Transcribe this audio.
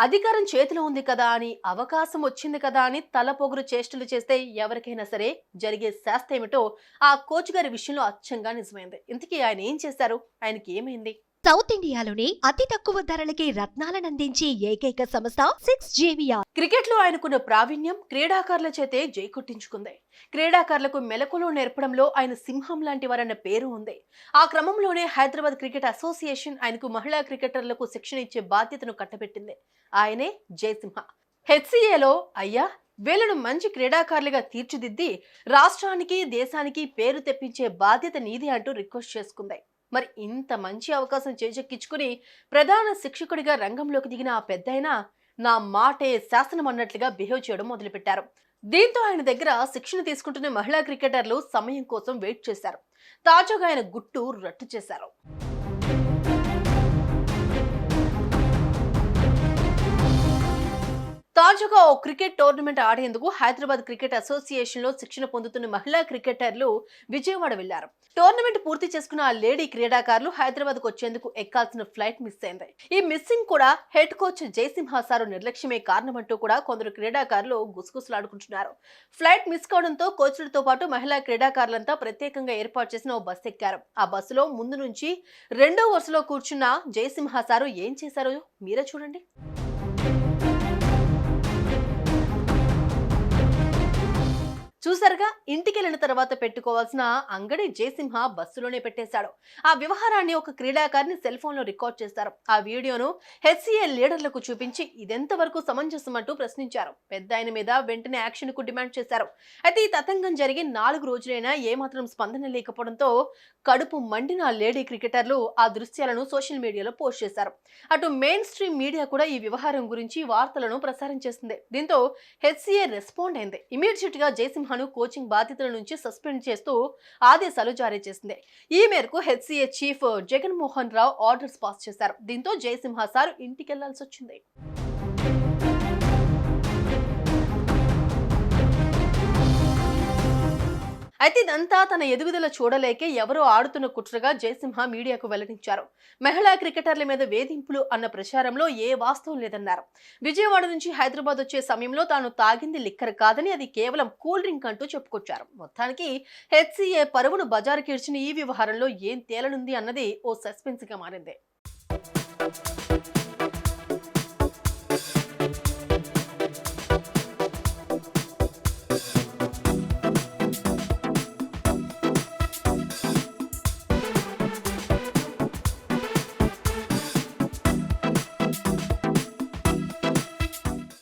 అధికారం చేతిలో ఉంది కదా అని అవకాశం వచ్చింది కదా అని తల పొగురు చేష్టలు చేస్తే ఎవరికైనా సరే జరిగే శాస్త్ర ఏమిటో ఆ కోచ్ గారి విషయంలో అచ్చంగా నిజమైంది. ఇంతకీ ఆయన ఏం చేశారు? ఆయనకి ఏమైంది? సౌత్ ఇండియాలోనే అతి తక్కువ ధరలకి రత్నాలను అందించే ఏకైక సంస్థ సిక్స్ జేవియా క్రికెట్లో ఆయనకున్న ప్రావీణ్యం క్రీడాకారుల చేతే జై కొట్టించుకుంది క్రీడాకారులకు మెలకులు నేర్పడంలో ఆయన సింహం లాంటి వారన్న పేరు ఉంది. ఆ క్రమంలోనే హైదరాబాద్ క్రికెట్ అసోసియేషన్ ఆయనకు మహిళా క్రికెటర్లకు శిక్షణ ఇచ్చే బాధ్యతను కట్టబెట్టింది. ఆయనే జయసింహ. హెచ్సిఏలో అయ్యా వీళ్ళను మంచి క్రీడాకారులుగా తీర్చిదిద్ది రాష్ట్రానికి దేశానికి పేరు తెప్పించే బాధ్యత నీది అంటూ రిక్వెస్ట్ చేసుకుంది. మరి ఇంత మంచి అవకాశం చేజెక్కించుకుని ప్రధాన శిక్షకుడిగా రంగంలోకి దిగిన ఆ పెద్దయినా నా మాటే శాసనం అన్నట్లుగా బిహేవ్ చేయడం మొదలుపెట్టారు. దీంతో ఆయన దగ్గర శిక్షణ తీసుకుంటున్న మహిళా క్రికెటర్లు సమయం కోసం వెయిట్ చేశారు. తాజాగా ఆయన గుట్టు రట్టు చేశారు. తాజాగా ఓ క్రికెట్ టోర్నమెంట్ ఆడేందుకు హైదరాబాద్ క్రికెట్ అసోసియేషన్లో శిక్షణ పొందుతున్న మహిళా క్రికెటర్లు విజయవాడ వెళ్ళారు. టోర్నమెంట్ పూర్తి చేసుకున్న ఆ లేడీ క్రీడాకారులు హైదరాబాద్కు వచ్చేందుకు ఎక్కాల్సిన ఫ్లైట్ మిస్ అయింది. ఈ మిస్సింగ్ కూడా హెడ్ కోచ్ జయసింహ సారు నిర్లక్ష్యమే కారణమంటూ కూడా కొందరు క్రీడాకారులు గుసగుసలాడుకుంటున్నారు. ఫ్లైట్ మిస్ కావడంతో కోచ్లతో పాటు మహిళా క్రీడాకారులంతా ప్రత్యేకంగా ఏర్పాటు చేసిన ఓ బస్సు ఎక్కారు. ఆ బస్సులో ముందు నుంచి రెండో వరుసలో కూర్చున్న జయసింహ సారు ఏం చేశారో మీరే చూడండి. చూసారుగా ఇంటికి వెళ్ళిన తర్వాత పెట్టుకోవాల్సిన అంగడి జయసింహ బస్సులోనే పెట్టేశాడు. ఆ వ్యవహారాన్ని ఒక క్రీడాకారిని సెల్ ఫోన్లో రికార్డ్ చేశారు ఆ వీడియోను హెచ్సిఏ లీడర్లకు చూపించి ఇదెంత వరకు సమంజసం అంటూ ప్రశ్నించారు. పెద్ద ఆయన మీద వెంటనే యాక్షన్కు డిమాండ్ చేశారు. అయితే ఈ తతంగం జరిగి నాలుగు రోజులైనా ఏమాత్రం స్పందన లేకపోవడంతో కడుపు మండిన లేడీ క్రికెటర్లు ఆ దృశ్యాలను సోషల్ మీడియాలో పోస్ట్ చేశారు. అటు మెయిన్ స్ట్రీమ్ మీడియా కూడా ఈ వ్యవహారం గురించి వార్తలను ప్రసారం చేస్తుంది. దీంతో హెచ్సిఏ రెస్పాండ్ అయింది. ఇమీడియట్గా జయసింహను కోచింగ్ బాధ్యతల నుంచి సస్పెండ్ చేస్తూ ఆదేశాలు జారీ చేసింది. ఈ మేరకు HCA chief Jaganmohan Rao orders pass చేశారు. దీంతో జయసింహ సార్ ఇంటికెళ్ళాల్సి వచ్చింది అయితే ఇదంతా తన ఎదుగుదల చూడలేకే ఎవరో ఆడుతున్న కుట్రగా జయసింహ మీడియాకు వెల్లడించారు. మహిళా క్రికెటర్ల మీద వేధింపులు అన్న ప్రచారంలో ఏ వాస్తవం లేదన్నారు. విజయవాడ నుంచి హైదరాబాద్ వచ్చే సమయంలో తాను తాగింది లిక్కర్ కాదని అది కేవలం కూల్ డ్రింక్ అంటూ చెప్పుకొచ్చారు. మొత్తానికి హెచ్సిఏ పరువును బజారుకి ఇచ్చిన ఈ వ్యవహారంలో ఏం తేలనుంది అన్నది ఓ సస్పెన్స్గా మారింది.